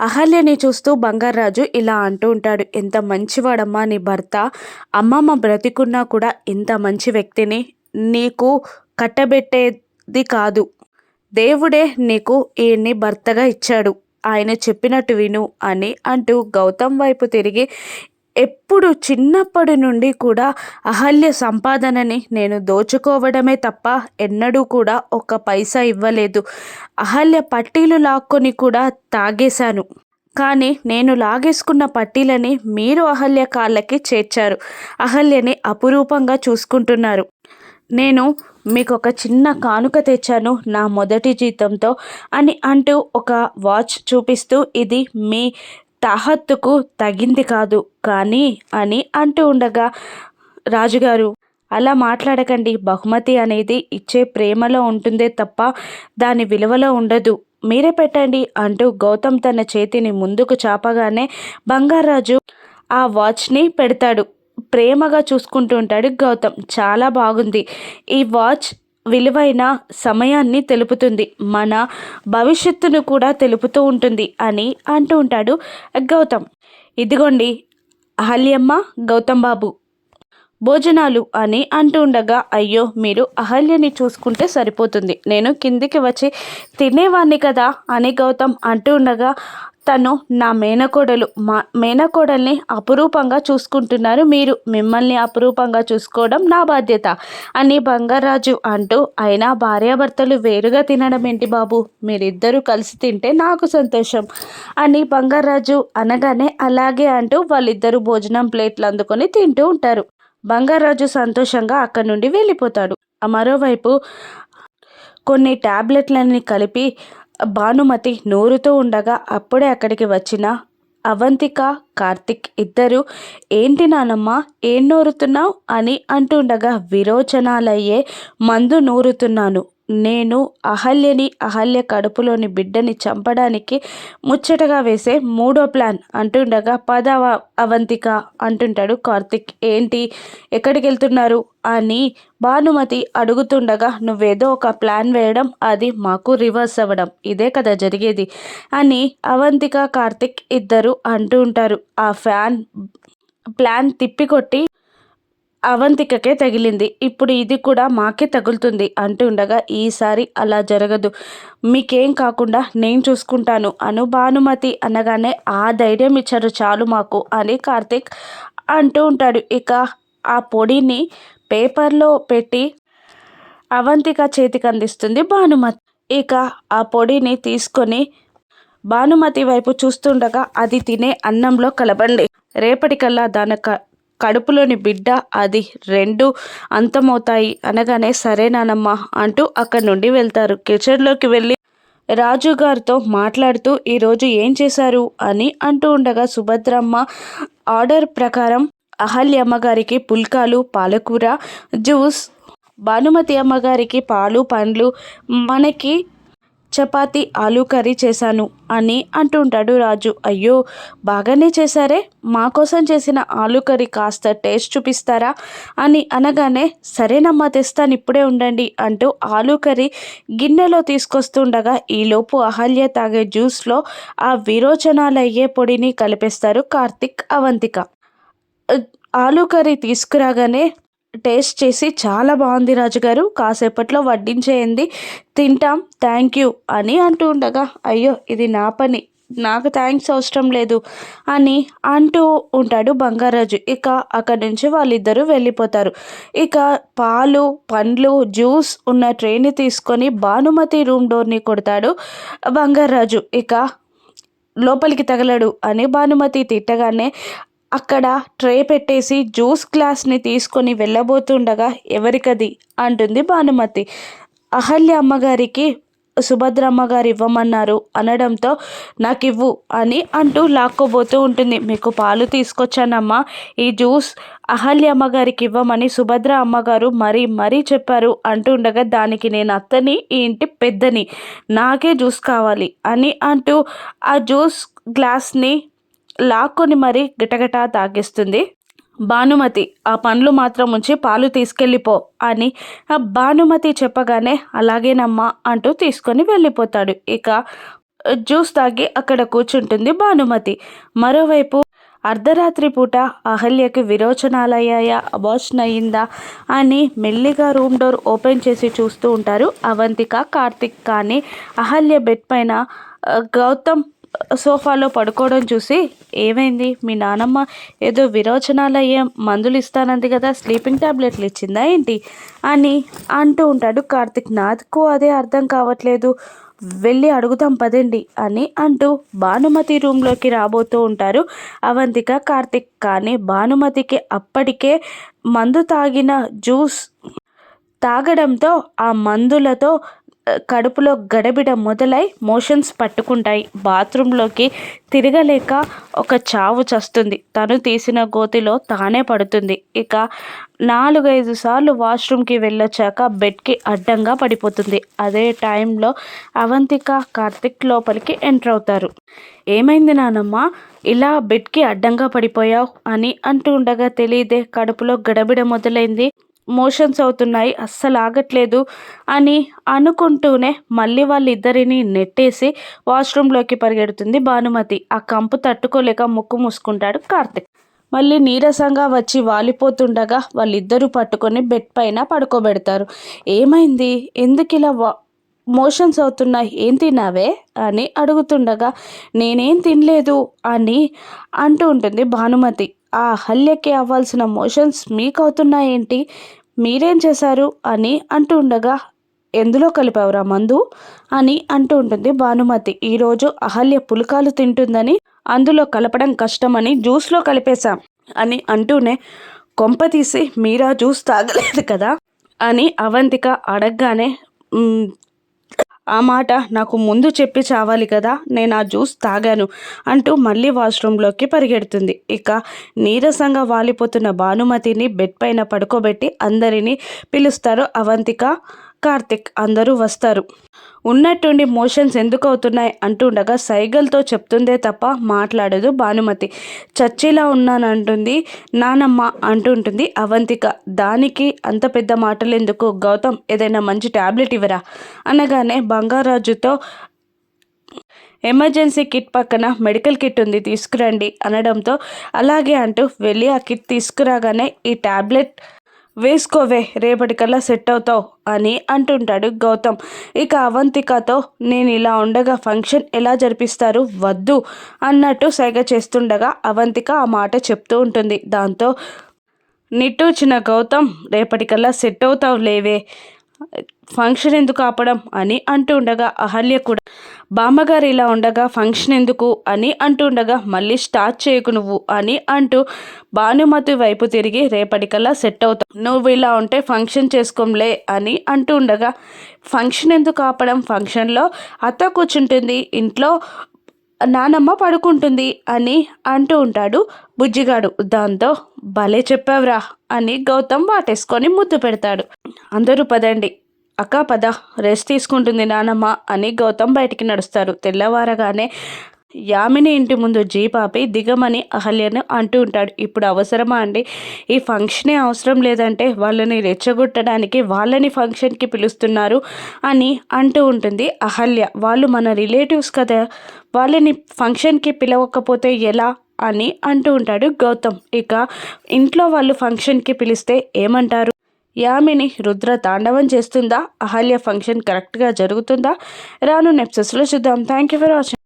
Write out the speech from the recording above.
అహల్యని చూస్తూ బంగారాజు ఇలా అంటూ ఉంటాడు ఎంత మంచివాడమ్మా నీ భర్త. అమ్మమ్మ బ్రతికున్నా కూడా ఇంత మంచి వ్యక్తిని నీకు కట్టబెట్టేది కాదు. దేవుడే నీకు ఈయన్ని భర్తగా ఇచ్చాడు. ఆయన చెప్పినట్టు విను అని అంటూ గౌతమ్ వైపు తిరిగి ఎప్పుడు చిన్నప్పటి నుండి కూడా అహల్య సంపాదనని నేను దోచుకోవడమే తప్ప ఎన్నడూ కూడా ఒక పైసా ఇవ్వలేదు. అహల్య పట్టీలు లాక్కొని కూడా తాగేశాను. కానీ నేను లాగేసుకున్న పట్టీలని మీరు అహల్య కాళ్ళకి చేర్చారు. అహల్యని అపురూపంగా చూసుకుంటున్నారు. నేను మీకు ఒక చిన్న కానుక తెచ్చాను నా మొదటి జీతంతో అని అంటూ ఒక వాచ్ చూపిస్తూ ఇది మీ తాహత్తుకు తగింది కాదు కానీ అని అంటూ ఉండగా రాజుగారు అలా మాట్లాడకండి. బహుమతి అనేది ఇచ్చే ప్రేమలో ఉంటుందే తప్ప దాని విలువలో ఉండదు. మీరే పెట్టండి అంటూ గౌతమ్ తన చేతిని ముందుకు చాపగానే బంగారాజు ఆ వాచ్ని పెడతాడు. ప్రేమగా చూసుకుంటూ ఉంటాడు గౌతమ్. చాలా బాగుంది. ఈ వాచ్ విలువైన సమయాన్ని తెలుపుతుంది. మన భవిష్యత్తును కూడా తెలుపుతూ ఉంటుంది అని అంటూ ఉంటాడు గౌతమ్. ఇదిగోండి అహల్యమ్మ గౌతమ్ బాబు. భోజనాలు అని అంటూ ఉండగా అయ్యో మీరు అహల్యని చూసుకుంటే సరిపోతుంది. నేను కిందికి వచ్చి తినేవాణ్ణి కదా అని గౌతమ్ అంటూ ఉండగా తను నా మేనకోడలు. మా మేనకోడల్ని అపురూపంగా చూసుకుంటున్నారు మీరు. మిమ్మల్ని అపురూపంగా చూసుకోవడం నా బాధ్యత అని బంగారాజు అంటూ అయినా భార్యాభర్తలు వేరుగా తినడం ఏంటి బాబు? మీరిద్దరూ కలిసి తింటే నాకు సంతోషం అని బంగారాజు అనగానే అలాగే అంటూ వాళ్ళిద్దరూ భోజనం ప్లేట్లు అందుకొని తింటూ ఉంటారు. బంగారాజు సంతోషంగా అక్కడి నుండి వెళ్ళిపోతాడు. మరోవైపు కొన్ని ట్యాబ్లెట్లన్నీ కలిపి భానుమతి నూరుతూ ఉండగా అప్పుడే అక్కడికి వచ్చిన అవంతిక కార్తిక్ ఇద్దరు ఏంటి నానమ్మ ఏం నూరుతున్నావు? అని అంటుండగా విరోచనాలయ్యే మందు నూరుతున్నాను. నేను అహల్యని అహల్య కడుపులోని బిడ్డని చంపడానికి ముచ్చటగా వేసే మూడో ప్లాన్ అంటుండగా పదవ అవంతిక అంటుంటాడు కార్తిక్. ఏంటి? ఎక్కడికి వెళ్తున్నారు? అని భానుమతి అడుగుతుండగా నువ్వేదో ఒక ప్లాన్ వేయడం అది మాకు రివర్స్ అవ్వడం ఇదే కదా జరిగేది అని అవంతిక కార్తిక్ ఇద్దరు అంటూ ఉంటారు. ఆ ఫ్యాన్ ప్లాన్ తిప్పికొట్టి అవంతికకే తగిలింది. ఇప్పుడు ఇది కూడా మాకే తగులుతుంది అంటుండగా ఈసారి అలా జరగదు. మీకేం కాకుండా నేను చూసుకుంటాను. అను భానుమతి అనగానే ఆ ధైర్యం ఇచ్చారు చాలు మాకు అని కార్తిక్ అంటూ ఉంటాడు. ఇక ఆ పొడిని పేపర్లో పెట్టి అవంతిక చేతికి అందిస్తుంది భానుమతి. ఇక ఆ పొడిని తీసుకొని భానుమతి వైపు చూస్తుండగా అది తినే అన్నంలో కలబండి రేపటికల్లా దానక కడుపులోని బిడ్డ అది రెండు అంతమవుతాయి అనగానే సరేనానమ్మా అంటూ అక్కడి నుండి వెళ్తారు. కిచెన్లోకి వెళ్ళి రాజు గారితో మాట్లాడుతూ ఈరోజు ఏం చేశారు? అని అంటూ ఉండగా సుభద్రమ్మ ఆర్డర్ ప్రకారం అహల్య అమ్మగారికి పుల్కాలు పాలకూర జ్యూస్ భానుమతి అమ్మగారికి పాలు పండ్లు మనకి చపాతి ఆలూ కర్రీ చేశాను అని అంటుంటాడు రాజు. అయ్యో బాగానే చేశారే? మా కోసం చేసిన ఆలూ కర్రీ కాస్త టేస్ట్ చూపిస్తారా? అని అనగానే సరేనమ్మా తెస్తాను ఇప్పుడే ఉండండి అంటూ ఆలూ కర్రీ గిన్నెలో తీసుకొస్తుండగా ఈలోపు అహల్య తాగే జ్యూస్లో ఆ విరోచనాలయ్యే పొడిని కలిపేస్తారు కార్తిక్ అవంతిక. ఆలూ కర్రీ తీసుకురాగానే టేస్ట్ చేసి చాలా బాగుంది రాజుగారు. కాసేపట్లో వడ్డించేయండి. తింటాం. థ్యాంక్ యూ అని అంటూ ఉండగా అయ్యో ఇది నా పని. నాకు థ్యాంక్స్ అవసరం లేదు అని అంటూ ఉంటాడు బంగారాజు. ఇక అక్కడి నుంచి వాళ్ళిద్దరూ వెళ్ళిపోతారు. ఇక పాలు పండ్లు జ్యూస్ ఉన్న ట్రైని తీసుకొని భానుమతి రూమ్ డోర్ని కొడతాడు బంగారాజు. ఇక లోపలికి తగలడు అని భానుమతి తిట్టగానే అక్కడ ట్రే పెట్టేసి జ్యూస్ గ్లాస్ని తీసుకొని వెళ్ళబోతుండగా ఎవరికది? అంటుంది భానుమతి. అహల్య అమ్మగారికి సుభద్ర అమ్మగారు ఇవ్వమన్నారు. అనడంతో నాకు ఇవ్వు అని అంటూ లాక్కోబోతూ ఉంటుంది. మీకు పాలు తీసుకొచ్చానమ్మా. ఈ జ్యూస్ అహల్య అమ్మగారికి ఇవ్వమని సుభద్ర అమ్మగారు మరీ మరీ చెప్పారు. అంటూ ఉండగా దానికి నేను అత్తని ఈ ఇంటి పెద్దని. నాకే జ్యూస్ కావాలి అని అంటూ ఆ జ్యూస్ గ్లాస్ని లాక్కొని మరీ గిటగిటా తాగిస్తుంది. భానుమతి ఆ పండ్లు మాత్రం ఉంచి పాలు తీసుకెళ్ళిపో అని ఆ భానుమతి చెప్పగానే అలాగేనమ్మా అంటూ తీసుకొని వెళ్ళిపోతాడు. ఇక జ్యూస్ తాగి అక్కడ కూర్చుంటుంది భానుమతి. మరోవైపు అర్ధరాత్రి పూట అహల్యకి విరోచనాలయ్యాయా అబార్షన్ అయిందా అని మెల్లిగా రూమ్ డోర్ ఓపెన్ చేసి చూస్తూ ఉంటారు అవంతిక కార్తిక్. కానీ అహల్య బెడ్ పైన గౌతమ్ సోఫాలో పడుకోవడం చూసి ఏమైంది? మీ నానమ్మ ఏదో విరోచనాలయ్యే మందులు ఇస్తానంది కదా స్లీపింగ్ టాబ్లెట్లు ఇచ్చిందా ఏంటి? అని అంటూ ఉంటాడు కార్తిక్. నాకు అదే అర్థం కావట్లేదు. వెళ్ళి అడుగుదాం పదండి అని అంటూ భానుమతి రూమ్లోకి రాబోతూ ఉంటారు అవంతిక కార్తిక్. కానీ భానుమతికి అప్పటికే మందు తాగిన జ్యూస్ తాగడంతో ఆ మందులతో కడుపులో గడబిడ మొదలై మోషన్స్ పట్టుకుంటాయి. బాత్రూంలోకి తిరగలేక ఒక చావు చస్తుంది. తను తీసిన గోతిలో తానే పడుతుంది. ఇక నాలుగైదు సార్లు వాష్రూమ్కి వెళ్ళొచ్చాక బెడ్కి అడ్డంగా పడిపోతుంది. అదే టైంలో అవంతిక కార్తిక్ లోపలికి ఎంటర్ అవుతారు. ఏమైంది నానమ్మ? ఇలా బెడ్కి అడ్డంగా పడిపోయావు? అని అంటూ ఉండగా తెలియదే కడుపులో గడబిడ మొదలైంది. మోషన్స్ అవుతున్నాయి అస్సలు ఆగట్లేదు అని అనుకుంటూనే మళ్ళీ వాళ్ళిద్దరిని నెట్టేసి వాష్రూమ్లోకి పరిగెడుతుంది భానుమతి. ఆ కంపు తట్టుకోలేక ముక్కు మూసుకుంటాడు కార్తిక్. మళ్ళీ నీరసంగా వచ్చి వాలిపోతుండగా వాళ్ళిద్దరూ పట్టుకొని బెడ్ పైన పడుకోబెడతారు. ఏమైంది? ఎందుకు ఇలా వా మోషన్స్ అవుతున్నాయి? ఏం తిన్నావే? అని అడుగుతుండగా నేనేం తినలేదు అని అంటూ ఉంటుంది భానుమతి. ఆ హల్యకి అవ్వాల్సిన మోషన్స్ మీకు అవుతున్నాయేంటి మీరేం చేశారు? అని అంటూ ఉండగా ఎందులో కలిపావురా మందు? అని అంటూ ఉంటుంది భానుమతి. ఈరోజు అహల్య పులకాలు తింటుందని అందులో కలపడం కష్టమని జ్యూస్లో కలిపేశాం అని అంటూనే కొంప తీసి మీరా జ్యూస్ తాగలేదు కదా? అని అవంతిక అడగగానే ఆ మాట నాకు ముందు చెప్పి చావాలి కదా నేను ఆ జ్యూస్ తాగాను అంటూ మళ్ళీ వాష్రూమ్లోకి పరిగెడుతుంది. ఇక నీరసంగా వాలిపోతున్న భానుమతిని బెడ్ పైన పడుకోబెట్టి అందరినీ పిలుస్తారు అవంతిక. కార్తిక్ అందరూ వస్తారు. ఉన్నట్టుండి మోషన్స్ ఎందుకు అవుతున్నాయి అంటుండగా సైగల్తో చెప్తుందే తప్ప మాట్లాడదు భానుమతి. చర్చిలా ఉన్నానంటుంది నానమ్మ అంటుంటుంది అవంతిక. దానికి అంత పెద్ద మాటలు ఎందుకు గౌతమ్ ఏదైనా మంచి ట్యాబ్లెట్ ఇవ్వరా? అనగానే బంగారాజుతో ఎమర్జెన్సీ కిట్ పక్కన మెడికల్ కిట్ ఉంది తీసుకురండి అనడంతో అలాగే అంటూ వెళ్ళి ఆ కిట్ తీసుకురాగానే ఈ ట్యాబ్లెట్ వేసుకోవే రేపటికల్లా సెట్ అవుతావు అని అంటుంటాడు గౌతమ్. ఇక అవంతికతో నేను ఇలా ఉండగా ఫంక్షన్ ఎలా జరిపిస్తారు? వద్దు అన్నట్టు సైగ చేస్తుండగా అవంతిక ఆ మాట చెప్తూ ఉంటుంది. దాంతో నిట్టూచిన గౌతమ్ రేపటికల్లా సెట్ అవుతావు లేవే ఫంక్షన్ ఎందుకు ఆపడం అని అంటూ ఉండగా అహల్య కూడా బామ్మగారు ఇలా ఉండగా ఫంక్షన్ ఎందుకు అని అంటుండగా మళ్ళీ స్టార్ట్ చేయకు నువ్వు అని అంటూ భానుమతి వైపు తిరిగి రేపటికల్లా సెట్ అవుతావు నువ్వు ఇలా ఉంటే ఫంక్షన్ చేసుకోంలే అని అంటూ ఉండగా ఫంక్షన్ ఎందుకు ఆపడం? ఫంక్షన్లో అత్త కూర్చుంటుంది ఇంట్లో నానమ్మ పడుకుంటుంది అని అంటూ ఉంటాడు బుజ్జిగాడు. దాంతో భలే చెప్పావురా అని గౌతమ్ వాటేసుకొని ముద్దు పెడతాడు. అందరూ పదండి. అక్క పద రెస్ట్ తీసుకుంటుంది నానమ్మ అని గౌతమ్ బయటికి నడుస్తారు తెల్లవారగానే యామిని ఇంటి ముందు జీపాపి దిగమని అహల్యను అంటూ ఉంటాడు. ఇప్పుడు అవసరమా అండి? ఈ ఫంక్షనే అవసరం లేదంటే వాళ్ళని రెచ్చగొట్టడానికి వాళ్ళని ఫంక్షన్కి పిలుస్తున్నారు అని అంటూ ఉంటుంది అహల్య. వాళ్ళు మన రిలేటివ్స్ కదా వాళ్ళని ఫంక్షన్కి పిలవకపోతే ఎలా అని అంటూ ఉంటాడు గౌతమ్. ఇక ఇంట్లో వాళ్ళు ఫంక్షన్కి పిలిస్తే ఏమంటారు? యామిని రుద్ర తాండవం చేస్తుందా? అహల్య ఫంక్షన్ కరెక్ట్గా జరుగుతుందా? రాను నెప్సెస్లో చూద్దాం. Thank you for watching.